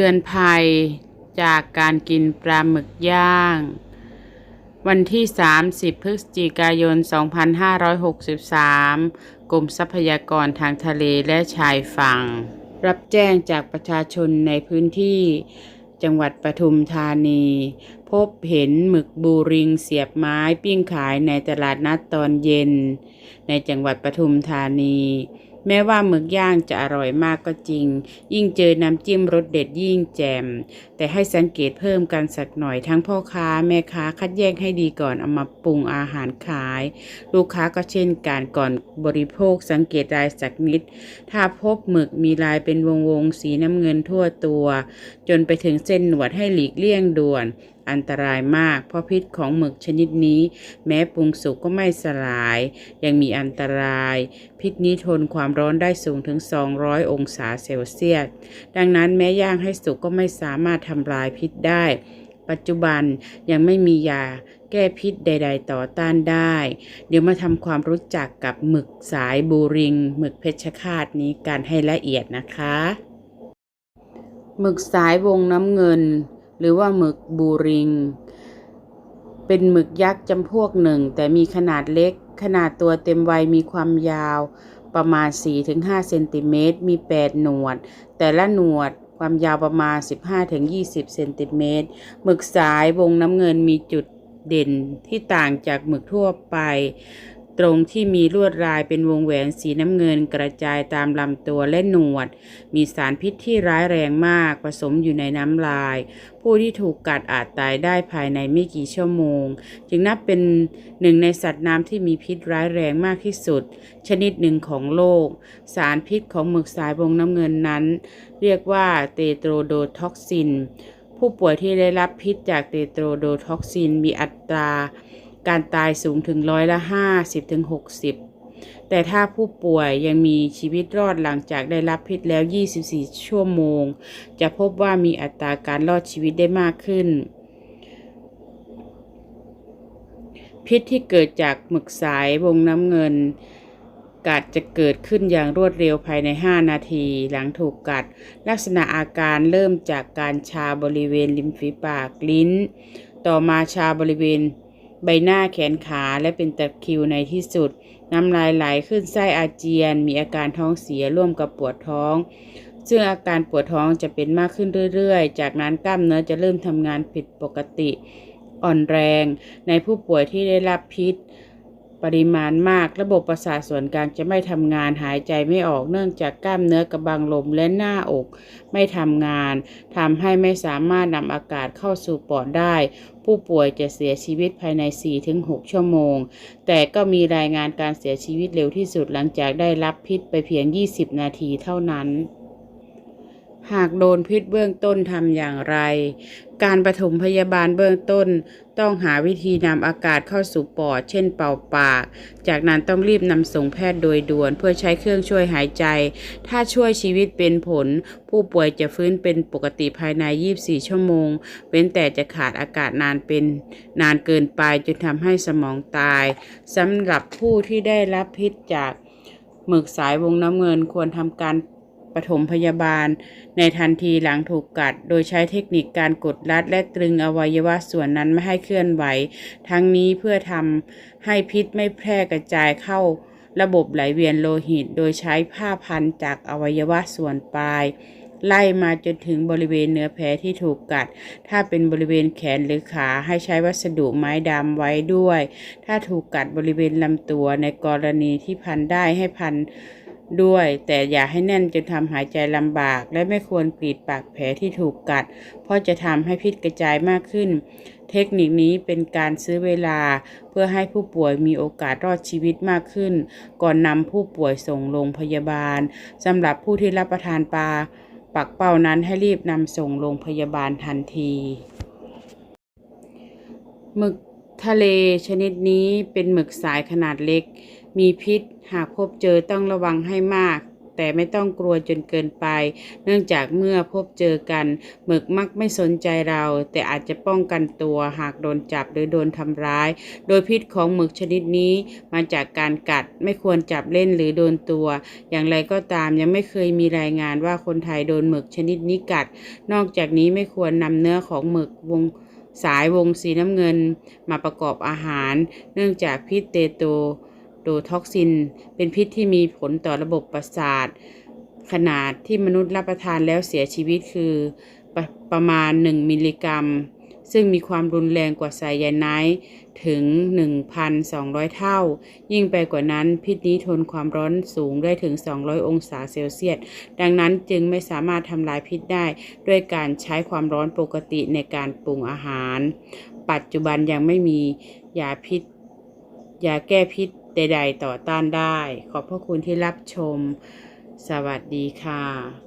ตือนภัยจากการกินปลาหมึกย่าง วันที่ 30 พฤศจิกายน 2563 กรมทรัพยากรทางทะเลและชายฝั่ง รับแจ้งจากประชาชนในพื้นที่จังหวัดปทุมธานี พบเห็นหมึกบูริงเสียบไม้ปิ้งขายในตลาดนัดตอนเย็น ในจังหวัดปทุมธานี แม้ว่าหมึกย่างจะอร่อยมากก็จริง ยิ่งเจอน้ำจิ้มรสเด็ดยิ่งแจ่มแต่ให้สังเกตเพิ่มกันสักหน่อยทั้งพ่อค้าแม่ค้าคัดแยกให้ดีก่อนเอามาปรุงอาหารขาย ลูกค้าก็เช่นกันก่อนบริโภคสังเกตลายสักนิด ถ้าพบหมึกมีลายเป็นวงวงๆสีน้ำเงินทั่วตัว จนไปถึงเส้นหนวดให้หลีกเลี่ยงด่วน อันตรายมาก เพราะพิษของหมึกชนิดนี้ แม้ปรุงสุกก็ไม่สลาย ยังมีอันตราย พิษนี้ทนความร้อนได้สูงถึง 200 องศาเซลเซียส ดังนั้นแม้ย่างให้สุกก็ไม่สามารถทำลายพิษได้ ปัจจุบันยังไม่มียาแก้พิษใด ๆ ต่อต้านได้ เดี๋ยวมาทำความรู้จักกับหมึกสายบูริง หมึกเพชรฆาตนี้กันให้ละเอียดนะคะ หมึกสายวงน้ำเงิน หรือว่าหมึกบูริง เป็นหมึกยักษ์จำพวกหนึ่ง แต่มีขนาดเล็ก ขนาดตัวเต็มวัยมีความยาวประมาณ 4-5 เซนติเมตร มี 8 หนวด แต่ละหนวดความยาวประมาณ 15-20 เซนติเมตร หมึกสายวงน้ำเงินมีจุดเด่นที่ต่างจากหมึกทั่วไป ตรงที่มีลวดลายเป็นวงแหวนสีน้ำเงินกระจายตามลำตัวและหนวด มีสารพิษที่ร้ายแรงมากผสมอยู่ในน้ำลาย ผู้ที่ถูกกัดอาจตายได้ภายในไม่กี่ชั่วโมง จึงนับเป็นหนึ่งในสัตว์น้ำที่มีพิษร้ายแรงมากที่สุด ชนิดหนึ่งของโลก สารพิษของหมึกสายวงน้ำเงินนั้น เรียกว่าเตโตรโดท็อกซิน ผู้ป่วยที่ได้รับพิษจากเตโตรโดท็อกซินมีอัตรา การตายสูงถึงร้อยละ50ถึง60 แต่ถ้าผู้ป่วยยังมีชีวิตรอดหลังจากได้รับพิษแล้ว 24 ชั่วโมง จะพบว่ามีอัตราการรอดชีวิตได้มากขึ้น พิษที่เกิดจากหมึกสายวงน้ำเงิน กัดจะเกิดขึ้นอย่างรวดเร็วภายใน 5 นาที หลังถูกกัด ลักษณะอาการเริ่มจากการชาบริเวณริมฝีปากลิ้น ต่อมาชาบริเวณ ใบหน้าแขนขาและเป็นตะคริวในที่สุด น้ำลายไหลขึ้นไส้อาเจียน มีอาการท้องเสียร่วมกับปวดท้อง ซึ่งอาการปวดท้องจะเป็นมากขึ้นเรื่อยๆ จากนั้นกล้ามเนื้อจะเริ่มทำงานผิดปกติ อ่อนแรง ในผู้ป่วยที่ได้รับพิษ ปริมาณมาก ระบบประสาทส่วนกลางจะไม่ทำงานหายใจไม่ออกเนื่องจากกล้ามเนื้อกระบังลมและหน้าอกไม่ทำงานทำให้ไม่สามารถนำอากาศเข้าสู่ปอดได้ ผู้ป่วยจะเสียชีวิตภายใน 4-6 ชั่วโมง แต่ก็มีรายงานการเสียชีวิตเร็วที่สุดหลังจากได้รับพิษไปเพียง 20 นาทีเท่านั้น หากโดนพิษเบื้องต้นทำอย่างไร การปฐมพยาบาลเบื้องต้น ต้องหาวิธีนำอากาศเข้าสู่ปอด เช่นเป่าปาก จากนั้นต้องรีบนำส่งแพทย์โดยด่วนเพื่อใช้เครื่องช่วยหายใจ ถ้าช่วยชีวิตเป็นผล ผู้ป่วยจะฟื้นเป็นปกติภายใน 24 ชั่วโมง เว้นแต่จะขาดอากาศนานเป็นนานเกินไปจนทำให้สมองตายสำหรับผู้ที่ได้รับพิษจากหมึกสายวงน้ำเงินควรทำการ ปฐมพยาบาล ในทันทีหลังถูกกัด โดยใช้เทคนิคการกดรัดและตรึงอวัยวะส่วนนั้นไม่ให้เคลื่อนไหว ทั้งนี้เพื่อทำให้พิษไม่แพร่กระจายเข้าระบบไหลเวียนโลหิต โดยใช้ผ้าพันจากอวัยวะส่วนปลาย ไล่มาจนถึงบริเวณเนื้อแผลที่ถูกกัด ถ้าเป็นบริเวณแขนหรือขาให้ใช้วัสดุไม้ดำไว้ด้วย ถ้าถูกกัดบริเวณลำตัวในกรณีที่พันได้ให้พัน ด้วย แต่อย่าให้แน่นจนทำหายใจลำบาก และไม่ควรกรีดปากแผลที่ถูกกัด เพราะจะทำให้พิษกระจายมากขึ้น เทคนิคนี้เป็นการซื้อเวลา เพื่อให้ผู้ป่วยมีโอกาสรอดชีวิตมากขึ้น ก่อนนำผู้ป่วยส่งโรงพยาบาลสำหรับผู้ที่รับประทานปลาปักเป้านั้นให้รีบนำส่งโรงพยาบาลทันทีหมึกทะเลชนิดนี้เป็นหมึกสายขนาดเล็ก มีพิษหากพบเจอต้องระวังให้มาก แต่ไม่ต้องกลัวจนเกินไป เนื่องจากเมื่อพบเจอกันหมึกมักไม่สนใจเรา แต่อาจจะป้องกันตัวหากโดนจับหรือโดนทำร้าย โดยพิษของหมึกชนิดนี้มาจากการกัดไม่ควรจับเล่นหรือโดนตัว อย่างไรก็ตามยังไม่เคยมีรายงานว่าคนไทยโดนหมึกชนิดนี้กัด นอกจากนี้ไม่ควรนำเนื้อของหมึกวงสายวงสีน้ำเงินมาประกอบอาหาร เนื่องจากพิษเตโต โดท็อกซิน เป็นพิษที่มีผลต่อระบบประสาท ขนาดที่มนุษย์รับประทานแล้วเสียชีวิตคือประประมาณ 1 มิลลิกรัม ซึ่งมีความรุนแรงกว่าไซยาไนด์ถึง 1,200 เท่า ยิ่งไปกว่านั้นพิษนี้ทนความร้อนสูงได้ถึง 200 องศาเซลเซียส ดังนั้นจึงไม่สามารถทำลายพิษได้ ด้วยการใช้ความร้อนปกติในการปรุงอาหาร ปัจจุบันยังไม่มียาพิษยาแก้พิษ ใด ๆ ต่อต้านได้ ขอบพระคุณที่รับชม สวัสดีค่ะ